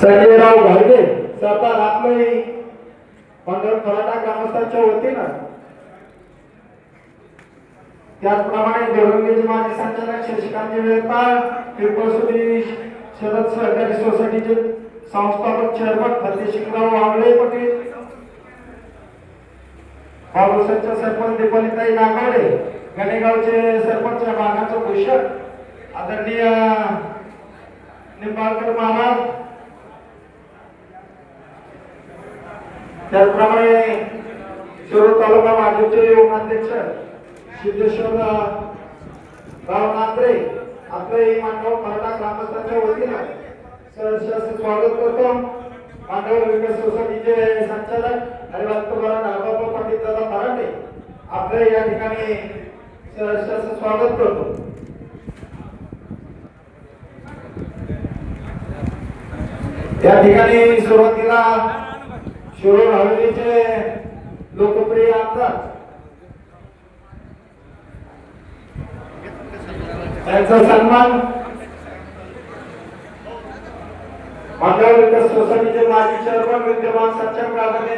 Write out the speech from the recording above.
संजयराव घाडगे सरदार आपले मंडळ फराटा ग्रामस्थांच्या वतीनं. त्याचप्रमाणे देवरंगीचे माजी संचालक शशिकांत वेळपाळ किरकोळ शरद सहकारी सोसायटीचे संस्थापक चेअरमन फतेशिंगराव आंबळे पटेल. बाबूसरच्या सरपंच दीपालीताई नागवडे गणेगावचे सरपंच मानाचं भूषण आदरणीय निंबाळकर महाराज त्याचप्रमाणे शिरूर तालुका भाजपचे उपाध्यक्ष सिद्धेश्वर राव नांद्रे आपले मांडव मराठा ग्रामस्थांच्या वतीनं सहर्ष स्वागत करतो. मांडव विकास सोसायटीचे संचालक हरिभक्त हरबाबा पंडित दादा मराठे आपलं या ठिकाणी सहर्ष स्वागत करतो. या ठिकाणी सुरुवातीला शिरोळ हवेलीचे लोकप्रिय आमदार. त्यांचा सन्मान मंडळ विकास सोसायटीचे माजी चेअरमन विद्यमान सचिन प्राधान्य